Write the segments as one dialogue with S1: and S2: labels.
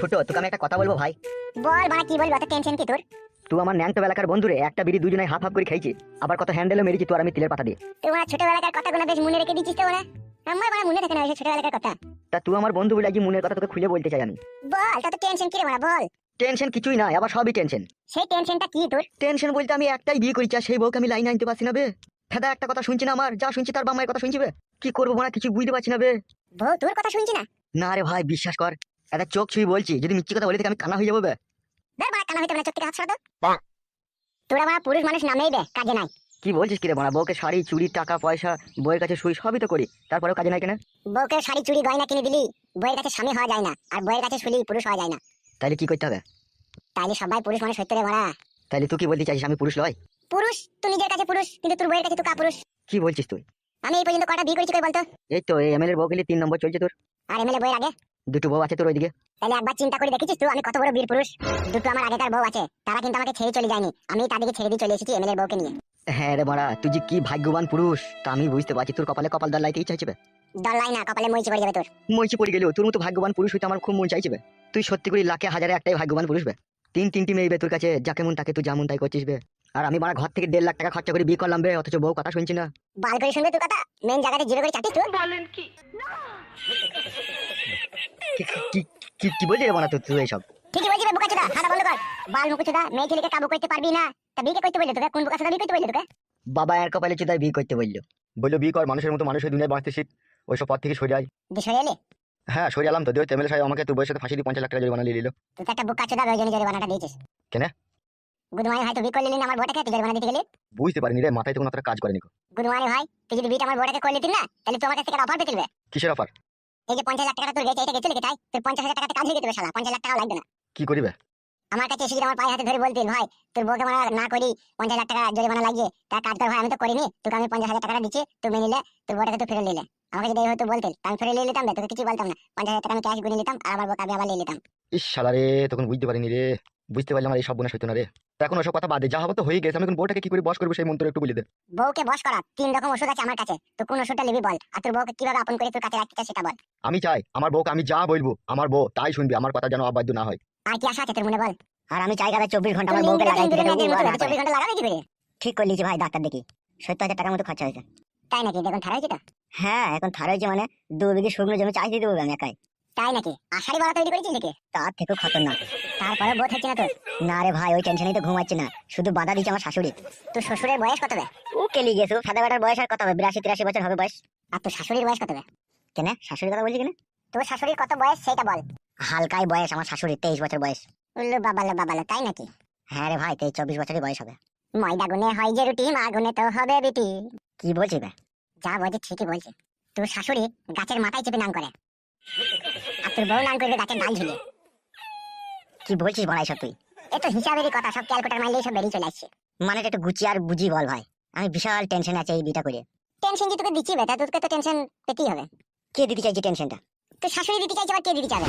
S1: ফুটো তোকে আমি একটা কথা বলব ভাই।
S2: বল বাড়া কি বলবি? অত টেনশন কি তোর?
S1: তুই আমার ন্যাংটো এলাকার বন্ধুরে একটা বিড়ি দুজনে হাফ হাফ করে খাইছি। আবার কত হ্যান্ডেলও মেরেছি তোর আমি তিলের পাতা দিয়ে।
S2: তুই আমার ছোটবেলাকার কথাগুলো বেশ মনে রেখে দিচ্ছিস তো ওরা। আমার বাড়া মনে থাকে না ওই ছোটবেলাকার কথা।
S1: তা তুই আমার বন্ধু বলে আজ মনের কথা তোকে খুলে বলতে চাই আমি।
S2: বল তা তো টেনশন কি রে বাড়া বল।
S1: টেনশন কিছুই না আবার সবই টেনশন
S2: সেই টেনশনটা কি তোর?
S1: টেনশন বলতে আমি একটাই বিয়ে করি আর সেই বউকে আমি লাইন আনতে পারছি না বে। ফেদা একটা কথা শুনছি না আমার? যা শুনছি তার বাম্মায়ের কথা শুনছি বে? কি করব না কিছু বুঝতে পারছি না বে।
S2: বউ তোর কথা শুনছি না?
S1: না রে ভাই বিশ্বাস কর। একটা চোখ ছুঁই বলছি যদি মিথ্যি কথা বলি থেকে আমি কানা হয়ে যাব বে।
S2: ধর বাড়া কানা হইতে না চোখ থেকে হাত সরা তো। তোরা বাড়া পুরুষ মানুষ নামেই বে কাজে নাই।
S1: কি বলছিস কি রে বোনা বউকে শাড়ি চুড়ি টাকা পয়সা বউয়ের কাছে শুই সবই তো করি তারপরেও কাজে নাই কেন?
S2: বউকে শাড়ি চুড়ি গয়না কিনে দিলি বউয়ের কাছে স্বামী হওয়া যায় না আর বউয়ের কাছে শুলি পুরুষ হওয়া যায় না।
S1: তাহলে কি করতে হবে?
S2: তাহলে সবাই পুরুষ মানুষ হইতে রে বাড়া।
S1: তাহলে তুই কি বলতে চাইছিস আমি পুরুষ লয়
S2: পুরুষ তুই নিজের কাছে পুরুষ কিন্তু তোর বউয়ের কাছে তুই কা পুরুষ
S1: কি বলছিস তুই?
S2: আমি এই পর্যন্ত কটা বিয়ে করেছি কই বলতো?
S1: এই তো এই এমএলএর বউ গেলে তিন নম্বর চলছে তোর।
S2: আর এমএলএ বউয়ের আগে?
S1: দুটো বউ আছে তোর ওইদিকে?
S2: তাহলে একবার চিন্তা করে দেখেছিস তুই আমি কত বড় বীর পুরুষ? দুটো আমার আগেকার বউ আছে তারা কিন্তু আমাকে ছেড়ে চলে যায়নি। আমি তাদেরকে ছেড়ে দিয়ে চলে এসেছি এমএলএ বউকে নিয়ে।
S1: হ্যাঁ রে মারা তুই যে কি ভাগ্যবান পুরুষ। তা আমি বুঝতে পারছি তোর কপালে কপাল দাল লাইতে ইচ্ছা হিসেবে
S2: ডলাই না কপালে মইচি পড়ে যাবে তোর।
S1: মইছি পড়ে গেলেও তোর মতো ভাগ্যবান পুরুষ হইতে আমার খুব মন চাইছে বে। তুই সত্যি করে লাখে হাজারে একটাই ভাগ্যবান পুরুষ বে। তিন তিনটি মেয়ে বে তোর কাছে যাকে মন তাকে তুই যেমন তাই করছিস বে। আর আমি মারা ঘর থেকে দেড় লাখ টাকা খরচা করে বিয়ে করলাম বে অথচ বউ কথা শুনছি না।
S2: বাল করে শুনবে তোর কথা? মেন জায়গাতে জিরো করে চাটিস তুই
S1: কি- কি- কি কি বলছিস তুই এইসব
S2: ঠিকই বলছি বোকা চোদা হাঁটা বন্ধ কর। বাল মেয়ে ছেলেকে কাবু করতে পারবি না। তা বিয়ে করতে বললে তোকে? কোন বোকা চোদা বিয়ে করতে বললে তোকে?
S1: বাবা এর কপালে চুদায় বিয়ে করতে বলল।
S3: বলল বিয়ে কর মানুষের মতো মানুষের দুনিয়ায় বাঁচতে শিখ। ওইসব পথ থেকে সরে আয়।
S2: বিষয় এলে?
S3: হ্যাঁ সরে আলাম তো। দিয়ে তেমেল সাহেব আমাকে তোর বয়সের সাথে ফাঁসি দিয়ে পঞ্চাশ লাখ টাকা জরিমানা নিয়ে নিল
S2: তুই একটা বোকা চোদা ওই জন্য জরিমানাটা দিয়েছিস।
S3: কেন?
S2: ভাই তুই বিয়ে করলি না আমার তুই জরিমানা দিতে গেলি?
S3: বুঝতে পারিনি রে মাথায় তো কোনো কাজ করেনি কো।
S2: গুদমানি ভাই তুই যদি বিয়েটা আমার বউটাকে করলি না? তাহলে তোমার কাছ থেকে অফার দিবে
S3: কিসের অফার
S2: এই যে পঞ্চাশ লাখ টাকা তোর গেছে এটা গেছে লিখে তাই তোর পঞ্চাশ হাজার টাকাতে কাজ হয়ে যেতে সালা পঞ্চাশ লাখ টাকা লাগবে না।
S3: কি করিবে?
S2: আমার কাছে এসে যদি আমার পায়ে হাতে ধরে বলতিল ভাই তোর বউকে মারা না করি পঞ্চাশ লাখ টাকা জরিমানা লাগিয়ে তা কাজ কর ভাই আমি তো করিনি তোকে আমি পঞ্চাশ হাজার টাকা দিচ্ছি তুই মেনে নিলে তোর বউটাকে তুই ফিরে নিলে আমাকে যদি হয়তো বলতিল তা আমি ফিরে নিয়ে নিতাম তোকে কিছু বলতাম না। পঞ্চাশ হাজার টাকা আমি ক্যাশ গুনে নিতাম আর আমার বউকে আমি আবার নিয়ে নিতাম।
S3: ইস শালা রে তখন বুঝতে পারিনি রে বুঝতে পারলাম আমার এই সব বোনা সত্য না রে। তা এখন ওসব কথা বাদ যা হবে তো হয়ে গেছে। আমি এখন বউটাকে কি করে বস করব সেই মন্ত্র একটু বলে দে।
S2: বউকে বস করা তিন রকম ওষুধ আছে আমার কাছে। তো কোন ওষুধটা নিবি বল আর তোর বউকে কীভাবে আপন করে তোর কাছে রাখতে চাস সেটা বল।
S3: আমি চাই আমার বউকে আমি যা বলব আমার বউ তাই শুনবি আমার কথা যেন অবাধ্য না হয়।
S2: আর কি আশা আছে তোর মনে বল?
S4: আর আমি চাই গাদা চব্বিশ
S2: ঘণ্টা
S4: আমার বউকে লাগাই দিতে
S2: চব্বিশ ঘণ্টা লাগাবে কি করে?
S4: ঠিক করে লিখি ভাই ডাক্তার দেখি। সত্তর হাজার টাকার মতো খরচা হয়েছে।
S2: তাই নাকি? দেখুন থারা হয়েছে
S4: হ্যাঁ এখন থার হয়েছে মানে দু বিঘে শুকনো জমি চাষ দিয়ে দেবো আমি একাই।
S2: তাই নাকি? আষাঢ়ি বলা তৈরি করেছিস নাকি?
S4: তার থেকেও খতরনাক।
S2: তারপরে বউ থাকছে না তোর
S4: না রে ভাই ওই টেনশনেই তো ঘুমাচ্ছে না। শুধু বাধা দিচ্ছে আমার শাশুড়ি।
S2: তোর শ্বশুরের বয়স কত হবে
S4: ও কেলি গেছে। ফেদা বেটার বয়স আর কত হবে? বিরাশি তিরাশি বছর হবে বয়স।
S2: আর তোর শাশুড়ির বয়স কত হবে
S4: কেন শাশুড়ির কথা বলছি কেন?
S2: তোর শাশুড়ির কত বয়স সেটা বল।
S4: হালকাই বয়স আমার শাশুড়ির তেইশ বছর বয়স।
S2: উল্লু বাবালো বাবালো তাই নাকি?
S4: হ্যাঁ রে ভাই তেইশ চব্বিশ বছরই বয়স হবে।
S2: ময়দা গুনে হয় যে রুটি মা গুনে তো হবে বিটি
S4: কি বলছি বে?
S2: যা বলছে ঠিকই বলছে। তোর শাশুড়ি গাছের মাথায় চেপে নাম করে। আর তোর বউ নাম করবে গাছের ডাল ঝুলিয়ে।
S4: কি বলছিস বড়াই সব তুই
S2: এ তো হিসাবেরই কথা সব ক্যালকুলেটার মারলেই সব বেরিয়ে চলে আসছে।
S4: মানে একটু গুছিয়ে আর বুঝি বল ভাই। আমি বিশাল টেনশন আছে এই বিটা করে।
S2: টেনশন যে তোকে দিচ্ছি বেটা তোকে তো টেনশন পেতেই হবে।
S4: কে দিতে চাইছে টেনশনটা
S2: তোর শাশুড়ি দিতে চাইছে আবার কে দিতে চাবে?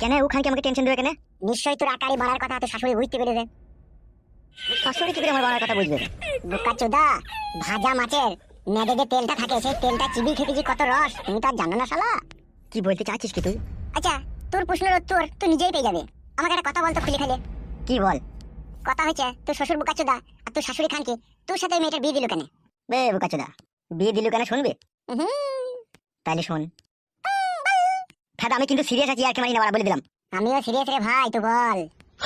S4: কেন? ওখানে কি আমাকে টেনশন দেবে কেন?
S2: নিশ্চয়ই তোর আকারি বাড়ার কথা তোর শাশুড়ি বুঝতে পেরেছে।
S4: শাশুড়ি কি করে আমার বাবার কথা বুঝবে?
S2: বোকা চোদা ভাজা মাছের যে তেলটা থাকে সেই তেলটা চিবি খেতে খেতেছি কত রস তুমি তো আর জানো না শালা।
S4: কি বলতে চাচ্ছিস কি তুই?
S2: আচ্ছা তোর প্রশ্নের উত্তর তুই নিজেই পেয়ে যাবে। আমাকে একটা কথা বলতো খুলে খালে।
S4: কি বল?
S2: কথা হয়েছে তোর শ্বশুর বোকাচোদা আর তোর শাশুড়ি খানকে তোর সাথে মেয়েটার বিয়ে দিল কেন?
S4: বে বোকাচোদা বিয়ে দিলু কেন শুনবে? তাইলে শোন। ফেদা আমি কিন্তু সিরিয়াস আছি আর কি মারি না বলে দিলাম।
S2: আমিও সিরিয়াস রে ভাই তুই বল।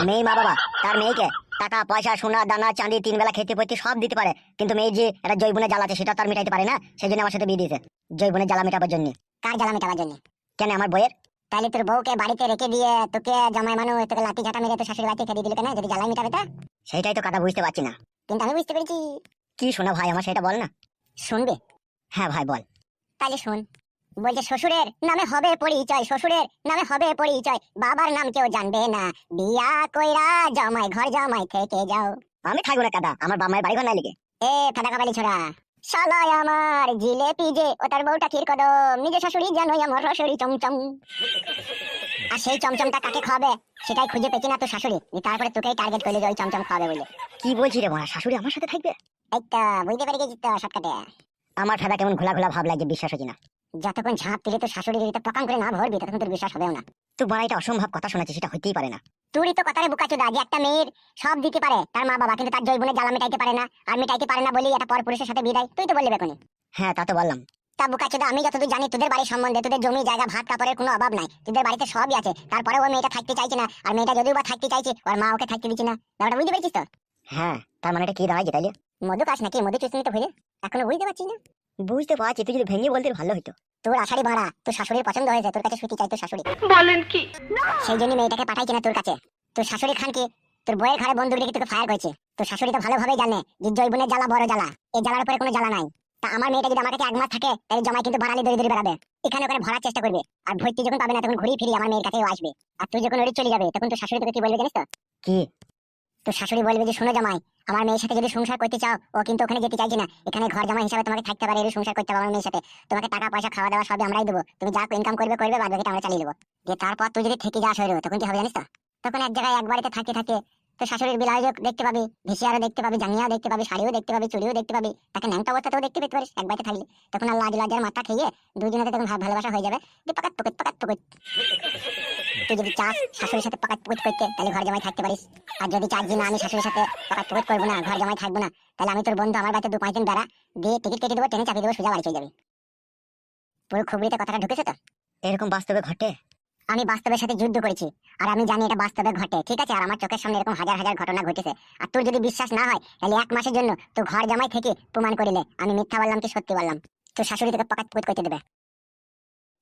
S4: মেয়ে মা বাবা তার মেয়েকে টাকা পয়সা সোনা দানা চাঁদি তিন বেলা খেতে পড়তে সব দিতে পারে। কিন্তু মেয়ে যে একটা জৈবনের জ্বালা আছে সেটা তার মিটাইতে পারে না। সেই জন্য আমার সাথে বিয়ে দিয়েছে। জৈবনের জ্বালা মেটাবার জন্য।
S2: কার জ্বালা মেটাবার জন্য?
S4: কেন আমার বইয়ের?
S2: তাহলে তোর বউকে বাড়িতে রেখে দিয়ে তোকে জামাই মানুষ তোকে লাঠি ঝাঁটা মেরে তোর শাশুড়ি বাড়িতে খেয়ে দিল কেন? যদি জ্বালাই মেটাবে তা?
S4: সেইটাই তো কথা বুঝতে পারছি না।
S2: কিন্তু আমি বুঝতে পেরেছি।
S4: কি শোনা ভাই আমার সেটা বল না।
S2: শুনবে?
S4: হ্যাঁ ভাই বল।
S2: তাহলে শোন বলছে শ্বশুরের নামে হবে পরিচয় শ্বশুরের নামে হবে পরিচয় বাবার নাম কেউ জানবে না। বিয়া কইরা জামাই ঘর জামাই থেকে যাও।
S4: আমি থাকব না কাদা আমার বামায়ের বাড়ি ঘর নাই লিখে
S2: এ ফাদা কাবালি ছোড়া। শালায় আমার জিলেপি যে ও তার বউটা ক্ষীর কদম। নিজে শাশুড়ি জানোই আমার রসুরি চমচম। আর সেই চমচমটা কাকে খাবে সেটাই খুঁজে পেছি না তো শাশুড়ি। তারপরে তোকেই টার্গেট করলে যে ওই চমচম খাবে বলে।
S4: কি বলছি রে মারা শাশুড়ি আমার সাথে থাকবে?
S2: এই বুঝতে পেরে গেছি তো শর্টকাটে।
S4: আমার কেমন ঘোলা ঘোলা ভাব লাগে বিশ্বাস হচ্ছে না।
S2: যতক্ষণ ঝাঁপ তুলে তো শাশুড়ি যদি পকান করে না ভরবি ততক্ষণ তোর বিশ্বাস হবেও না।
S4: তুই বড় এটা অসম্ভব কথা শোনাচ্ছিস সেটা হইতেই পারে না।
S2: তুই তো কথারে বুকা চুদা যে একটা মেয়ের সব দিতে পারে তার মা বাবা কিন্তু তার জৈবনের জ্বালা মেটাইতে পারে না আর মেটাইতে পারে না বলেই একটা পর পুরুষের সাথে বিদায়। তুই তো বললি বেকনি।
S4: হ্যাঁ তা তো বললাম।
S2: তা বুকা চুদা আমি যতদূর জানি তোদের বাড়ির সম্বন্ধে তোদের জমি জায়গা ভাত কাপড়ের কোনো অভাব নাই। তোদের বাড়িতে সবই আছে। তারপরে ওই মেয়েটা থাকতে চাইছে না আর মেয়েটা যদিও বা থাকতে চাইছে ওর মা ওকে থাকতে দিচ্ছে না। ব্যাপারটা বুঝতে পেরেছিস তো?
S4: হ্যাঁ তার মানে এটা কি দাঁড়ায় তাইলে
S2: মধু কাজ নাকি? মধু চুষনি তো ভুলে এখনও বুঝতে পারছিস না?
S4: বুঝতে পারছি তুই যদি ভেঙে বলতে ভালো হতো
S2: তোর তোর শাশুড়ির পছন্দ হয়েছে তোর কাছে ছুটি চাই তোর শাশুড়ি।
S5: বলেন কি?
S2: সেই জন্য মেয়েটাকে পাঠাইছে না তোর কাছে। তোর শাশুড়ি খানকে তোর বইয়ের ঘরে রেখে তোকে ফায়ার করেছে। তোর শাশুড়ি তো ভালোভাবেই জানে যে জৈবনের জ্বালা বড় জ্বালা। এই জ্বালার উপরে কোনো জ্বালা নাই। তা আমার মেয়েটা যদি আমার কাছে এক মাস থাকে তাহলে জমায় কিন্তু ভাড়ালি দড়ি দড়ি বেড়াবে। এখানে ওখানে ভরার চেষ্টা করবে। আর ভর্তি যখন পাবে না তখন ঘুরিয়ে ফিরিয়ে আমার মেয়ের কাছেও আসবে। আর তুই যখন ওরি চলে যাবে তখন তোর শাশুড়ি তোকে কি বলবে জানিস তো?
S4: কি?
S2: তোর শাশুড়ি বলবে যে, শোনো জামাই, আমার মেয়ের সাথে যদি সংসার করতে চাও, ও কিন্তু ওখানে যেতে চাইছে না। এখানে ঘর জামাই হিসাবে তোমাকে থাকতে পারে সংসার করতে হবে আমার মেয়ের সাথে। তোমাকে টাকা, পয়সা, খাওয়া দাওয়া সবই আমরাই দেবো। তুমি যা ইনকাম করবে করবে, বাদ বাকিটা আমরা চালিয়ে দেবো। তারপর তুই যদি থেকে যাস হয়ে তখন কি হবে জানিস তো? তখন এক জায়গায় এক বাড়িতে থাকতে থাকে তো শাশুড়ির বিলাইও দেখতে পাবি ভিসিয়ারও দেখতে পাবি, জাঙ্গিয়াও দেখতে পাবি, শাড়িও দেখতে পাবি, চুড়িও দেখতে পাবি, তাকে ন্যাংটা অবস্থাতেও দেখতে পেতে পারিস এক বাড়িতে থাকলে। তখন আর লাজ লজ্জার মাথা খেয়ে দুজনে তখন ভালোবাসা হয়ে যাবে। যে পাকাত পকেট পাকাত পকেট তুই যদি চাস শাশুড়ির সাথে পাকাত পকেট করতে, তাহলে ঘর জামাই থাকতে পারিস। আর যদি চাস যে না, আমি শাশুড়ির সাথে পাকাত পকেট করব না, ঘর জামাই থাকব না, তাহলে আমি তোর বন্ধু, আমার বাড়িতে দু পাঁচ দিন বেড়া দিয়ে টিকিট কেটে দেবো, ট্রেনে চাপিয়ে দেবো, সোজা বাড়ি চলে যাবি। পুরো খুবরিতে কথাটা ঢুকেছে তো?
S4: এরকম বাস্তবে ঘটে
S2: আমি বাস্তবের সাথে যুদ্ধ করেছি, আর আমি জানি এটা বাস্তবে ঘটে, ঠিক আছে? আর আমার চোখের সামনে এরকম হাজার হাজার ঘটনা ঘটেছে। আর তোর যদি বিশ্বাস না হয়, তাহলে এক মাসের জন্য তো ঘর জামাই থেকে প্রমাণ করিলে। আমি মিথ্যা বললাম কি সত্যি বললাম? তোর শাশুড়ি তোকে পাকাত পুকুত করতে দেবে।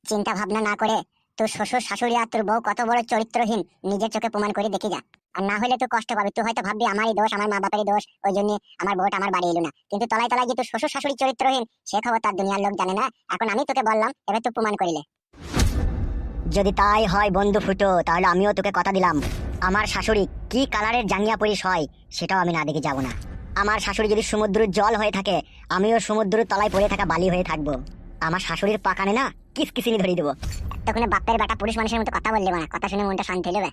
S2: চিন্তা ভাবনা না করে তোর শ্বশুর, শাশুড়ি আর তোর বউ কত বড় চরিত্রহীন, নিজের চোখে প্রমাণ করে দেখে যা। আর না হলে তো কষ্ট পাবি। তুই হয়তো ভাববি, আমারই দোষ, আমার মা বাপেরই দোষ, ওই জন্য আমার বউটা আমার বাড়ি এলো না। কিন্তু তলায় তলায় যে তোর শ্বশুর, শাশুড়ি চরিত্রহীন, সে খবর তার দুনিয়ার লোক জানে না। এখন আমি তোকে বললাম, এবার তুই প্রমাণ করিলে।
S4: যদি তাই হয়, বন্ধু ফুটো, তাহলে আমিও তোকে কথা দিলাম। আমার শাশুড়ি কি কালারের জাঙ্গিয়া পরিস হয়, সেটাও আমি না দেখে যাব না। আমার শাশুড়ি যদি সমুদ্রের জল হয়ে থাকে, আমিও সমুদ্রের তলায় পড়ে থাকা বালি হয়ে থাকব। আমার শাশুড়ির পাকানে না কিস কিসিনি ধরিয়ে দেবো।
S2: তখন বাপের বেটা পুরুষ মানুষের মতো কথা বললে না কথা শুনে মনটা শান্তি হয়ে